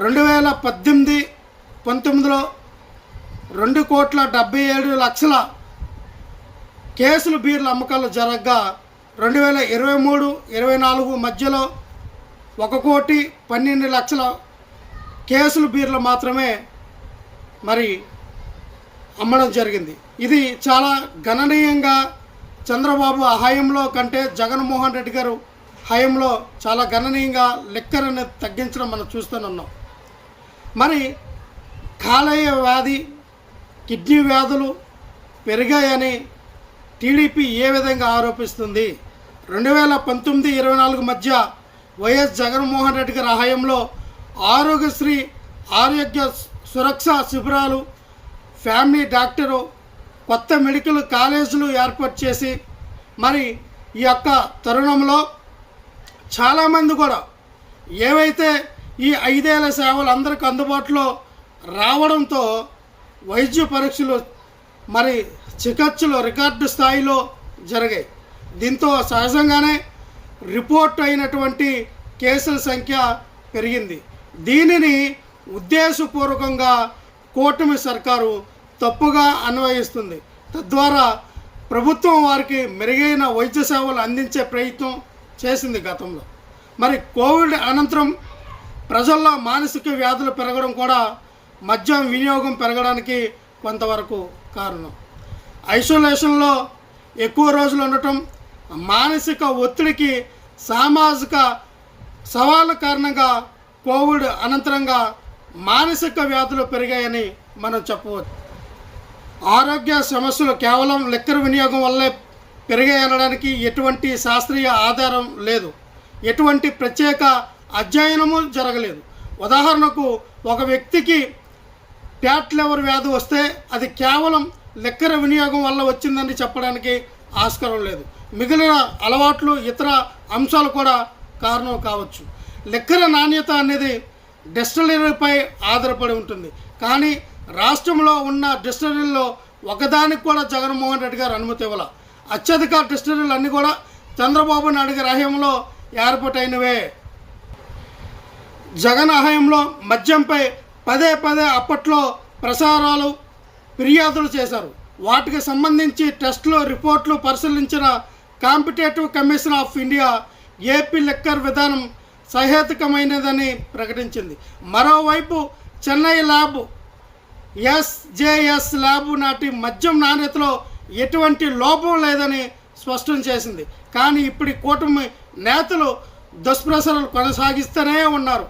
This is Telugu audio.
రెండు వేల పద్దెనిమిది పంతొమ్మిదిలో రెండు కోట్ల డెబ్బై ఏడు లక్షల కేసులు బీర్ల అమ్మకాలు జరగగా రెండు వేల ఇరవై మూడు ఇరవై నాలుగు మధ్యలో ఒక కోటి పన్నెండు లక్షల కేసులు బీర్లు మాత్రమే మరి అమ్మడం జరిగింది. ఇది చాలా గణనీయంగా చంద్రబాబు హయంలో కంటే జగన్మోహన్ రెడ్డి గారు హయాంలో చాలా గణనీయంగా లెక్కర్ అనేది తగ్గించడం మనం చూస్తూనే ఉన్నాం. మరి కాలేయ వ్యాధి కిడ్నీ వ్యాధులు పెరిగాయని టీడీపీ ఏ విధంగా ఆరోపిస్తుంది? రెండు వేల పంతొమ్మిది ఇరవై నాలుగు మధ్య వైఎస్ జగన్మోహన్ రెడ్డి గారి హయాంలో ఆరోగ్యశ్రీ ఆరోగ్య సురక్ష శిబిరాలు ఫ్యామిలీ డాక్టరు కొత్త మెడికల్ కాలేజీలు ఏర్పాటు చేసి మరి ఈ యొక్క తరుణంలో చాలామంది కూడా ఏవైతే ఈ ఐదేళ్ళ సేవలు అందరికి అందుబాటులో రావడంతో వైద్య పరీక్షలు మరి చికిత్సలు రికార్డు స్థాయిలో జరిగాయి. దీంతో సహజంగానే రిపోర్ట్ అయినటువంటి కేసుల సంఖ్య పెరిగింది. దీనిని ఉద్దేశపూర్వకంగా కూటమి సర్కారు తప్పుగా అన్వయిస్తుంది. తద్వారా ప్రభుత్వం వారికి మెరుగైన వైద్య సేవలు అందించే ప్రయత్నం చేసింది గతంలో. మరి కోవిడ్ అనంతరం ప్రజల్లో మానసిక వ్యాధులు పెరగడం కూడా మద్యం వినియోగం పెరగడానికి కొంతవరకు కారణం. ఐసోలేషన్లో ఎక్కువ రోజులు ఉండటం మానసిక ఒత్తిడికి సామాజిక సవాళ్ళ కారణంగా కోవిడ్ అనంతరంగా మానసిక వ్యాధులు పెరిగాయని మనం చెప్పవచ్చు. ఆరోగ్య సమస్యలు కేవలం లెక్కర వినియోగం వల్లే పెరిగాయనడానికి ఎటువంటి శాస్త్రీయ ఆధారం లేదు. ఎటువంటి ప్రత్యేక అధ్యయనము జరగలేదు. ఉదాహరణకు ఒక వ్యక్తికి ప్యాట్ లెవర్ వ్యాధి వస్తే అది కేవలం లెక్కర వినియోగం వల్ల వచ్చిందని చెప్పడానికి ఆస్కారం లేదు. మిగిలిన అలవాట్లు ఇతర అంశాలు కూడా కారణం కావచ్చు. లెక్కర నాణ్యత అనేది డిస్టలరీపై ఆధారపడి ఉంటుంది. కానీ రాష్ట్రంలో ఉన్న డిస్టలరీల్లో ఒకదానికి కూడా జగన్మోహన్ రెడ్డి గారు అనుమతి ఇవ్వాల. అత్యధిక డిస్టలరీలు అన్నీ కూడా చంద్రబాబు నాయుడు గారి హయాంలో ఏర్పాటైనవే. జగన్ హయంలో మద్యంపై పదే పదే అప్పట్లో ప్రసారాలు ఫిర్యాదులు చేశారు. వాటికి సంబంధించి టెస్టులు రిపోర్ట్లు పరిశీలించిన competitive commission of India AP liquor విధానం సహేతుకమైనదని ప్రకటించింది. మరోవైపు చెన్నై ల్యాబ్ ఎస్జేఎస్ ల్యాబ్ నాటి మద్యం నాణ్యతలో ఎటువంటి లోపం లేదని స్పష్టం చేసింది. కానీ ఇప్పుడు కూటమి నేతలు దుష్ప్రసరాలు కొనసాగిస్తూనే ఉన్నారు.